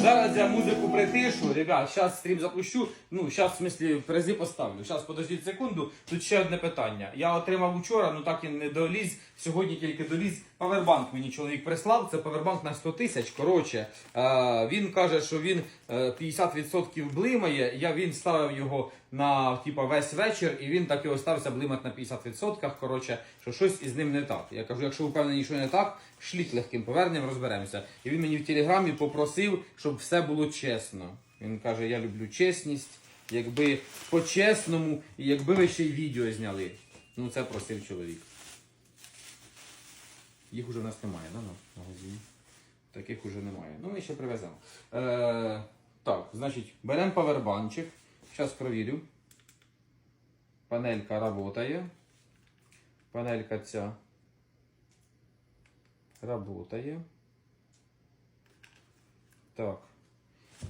Зараз я музику притишу, ребят, зараз стрім запущу. Ну, зараз, в смислі, призи поставлю. Зараз подождіть секунду. Тут ще одне питання. Я отримав учора, ну так і не доліз. Сьогодні тільки доліз. Павербанк мені чоловік прислав. Це павербанк на 100 тисяч. Коротше, е, він каже, що він е, 50% блимає. Я він ставив його на типа весь вечір, і він так і остався блимати на 50%. Коротше, що щось із ним не так. Я кажу, якщо ви впевнені, що не так, шліть легким поверненням, розберемося. І він мені в телеграмі попросив, щоб все було чесно. Він каже: я люблю чесність, якби по-чесному, і якби ви ще й відео зняли. Ну це просив чоловік. Їх уже в нас немає, да, на магазині? Таких уже немає. Ну, ми ще привеземо. Е, так, значить, беремо павербанчик. Зараз провірю. Панелька работає. Панелька ця работає. Так.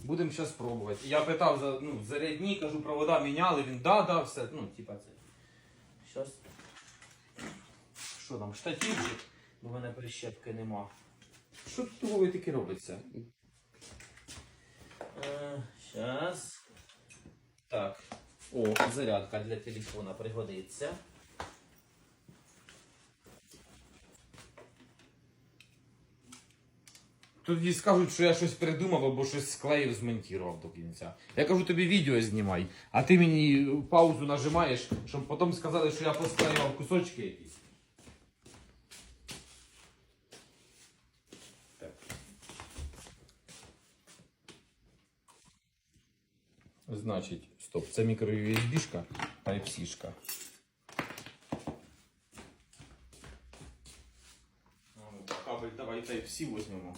Будемо зараз пробувати. Я питав за ну, зарядні, кажу, провода міняли, він да, да, все. Ну, типа це. Щас. Що там, штативчик? Бо в мене прищепки нема. Що тут голові таке робиться? Зараз. Так. О, зарядка для телефона пригодиться. Тоді скажуть, що я щось придумав або щось склеїв, змонтував до кінця. Я кажу, тобі відео знімай, а ти мені паузу нажимаєш, щоб потім сказали, що я посклеював кусочки якісь. Значить, стоп, це мікро-USB-шка, Type-C-шка. Ну, Кабель давай Type-C візьмемо.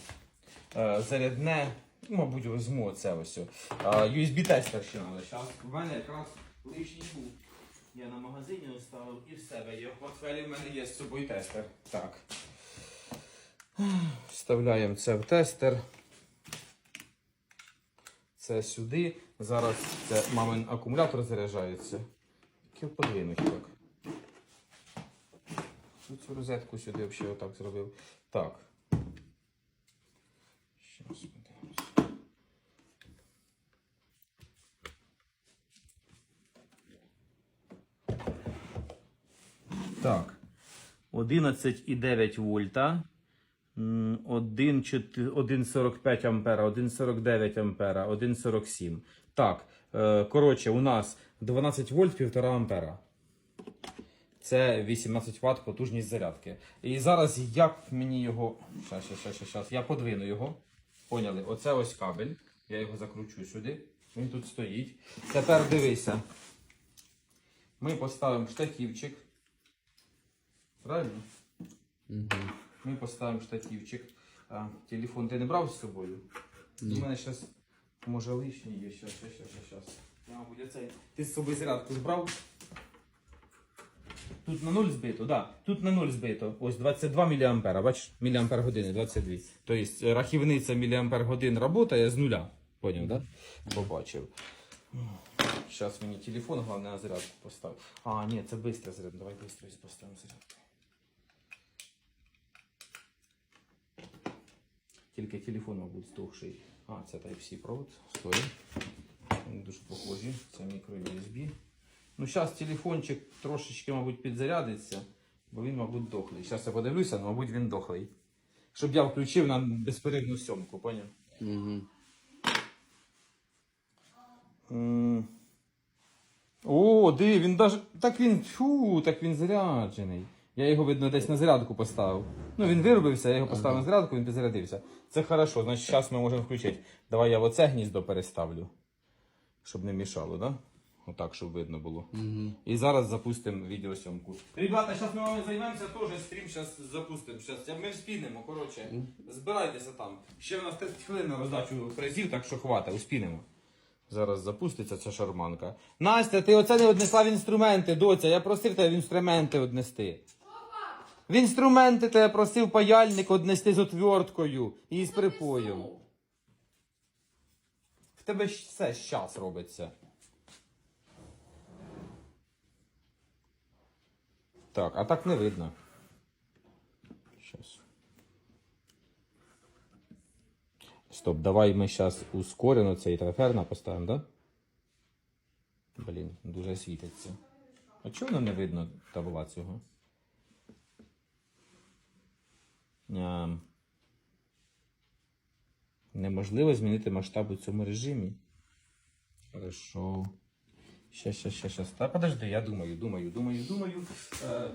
Е, Зарядне, мабуть, візьму оце ось. Е, USB-тестер ще треба. Зараз в мене якраз лишній був. Я на магазині оставив і в себе є. В портфелі в мене є з собою тестер. Так. Вставляємо це в тестер. Це сюди. Зараз це мамин акумулятор заряджається. Як подвинуть так. Цю розетку сюди взагалі отак зробив. Так. Щас подивимось. Так. 11,9 вольта. М, 1,4 1,45 ампера, 1,49 ампера, 1,47. Так, е, коротше, у нас 12 вольт 1,5 ампера. Це 18 Вт потужність зарядки. І зараз як мені його. Щас, щас, щас, щас. Я подвину його. Поняли? Оце ось кабель. Я його закручу сюди. Він тут стоїть. Тепер дивися. Ми поставимо штативчик. Правильно? Ми поставимо штативчик. А, телефон ти не брав з собою? У мене зараз може лишній є. Щас, щас, щас, щас. Ти з собою зарядку збрав? Тут на 0 збито, да. Тут на 0 збито. Ось 22 мА. Бачиш, міліампер години 22. Тобто е, рахівниця міліампер годин працює з нуля. Поняв, да? Побачив. Зараз мені телефон, головне на зарядку поставити. А, ні, це швидко зарядка. Давай швидко поставимо зарядку. Тільки телефон, мабуть, здохший. А, це Type-C провод. Стой. Вони дуже похожі. Це мікро USB. Ну, зараз телефончик трошечки, мабуть, підзарядиться, бо він, мабуть, дохлий. Зараз я подивлюся, але, мабуть, він дохлий. Щоб я включив на безперервну сьомку, поняв? Угу. М. О, диви, він даже. Так він. Фу, так він заряджений. Я його, видно, десь на зарядку поставив. Ну, він виробився, я його поставив на зарядку, він підзарядився. Це хорошо, значить, зараз ми можемо включити. Давай я в оце гніздо переставлю. Щоб не мішало, да? Отак, щоб видно було. І зараз запустимо відеосйомку. Ребята, зараз ми вами займемося теж стрім, зараз запустимо. Щас ми вспінемо, коротше. Збирайтеся там. Ще в нас 30 хвилин на роздачу призів, так що хватить, успінемо. Зараз запуститься ця шарманка. Настя, ти оце не однесла в інструменти, доця. Я просив тебе в інструменти однести. В інструменти тебе просив паяльник однести з отверткою і з припоєм. В тебе ж все щас робиться. Так, а так не видно. Щас. Стоп, давай ми зараз ускорено цей треферна поставимо, да? Блін, дуже світиться. А чого воно не видно табла цього? Неможливо змінити масштаб у цьому режимі. Хорошо. Щас, щас, щас, щас. Та подожди, я думаю, думаю, думаю, думаю. Е,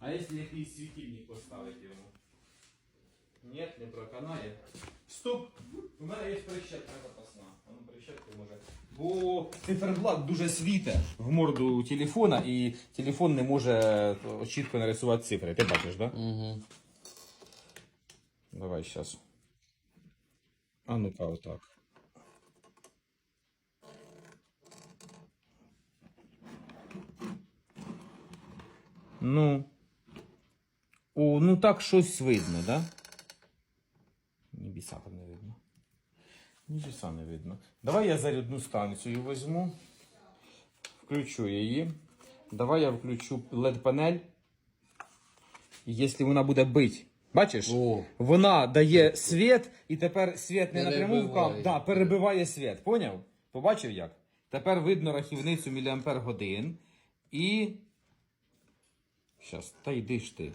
а якщо якийсь світильник поставити йому? Ні, не проканає. Стоп! У мене є прищепка запасна. А ну прищепку може. Бо циферблат дуже світе в морду телефона, і телефон не може е, чітко нарисувати цифри. Ти бачиш, так? Да? Угу. Давай сейчас. А ну-ка, отак. Ну. О, ну так щось видно, да? Ні біса там не видно. Ні біса не видно. Давай я зарядну станцію візьму. Включу її. Давай я включу LED-панель. І Якщо вона буде бить, бачиш? О. Вона дає світ, і тепер світ не напряму в кам... Да, перебиває світ. Поняв? Побачив як? Тепер видно рахівницю міліампер годин. І. Щас, та йди ж ти.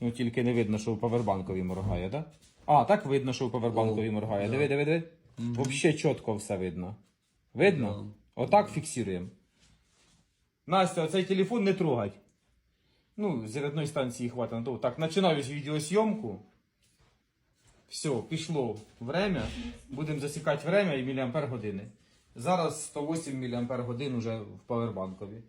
Ну тільки не видно, що в павербанкові моргає, да? А, так видно, що в павербанкові О, моргає. да. Диви, диви, диви. Взагалі чітко все видно. Видно? Отак фіксуємо. Настя, оцей телефон не трогать. Ну, з одної станції хватить того. Так, починаю відеосйомку. Все, пішло время. Будемо засікати время і міліампер години. Зараз 108 мА годин уже в павербанкові.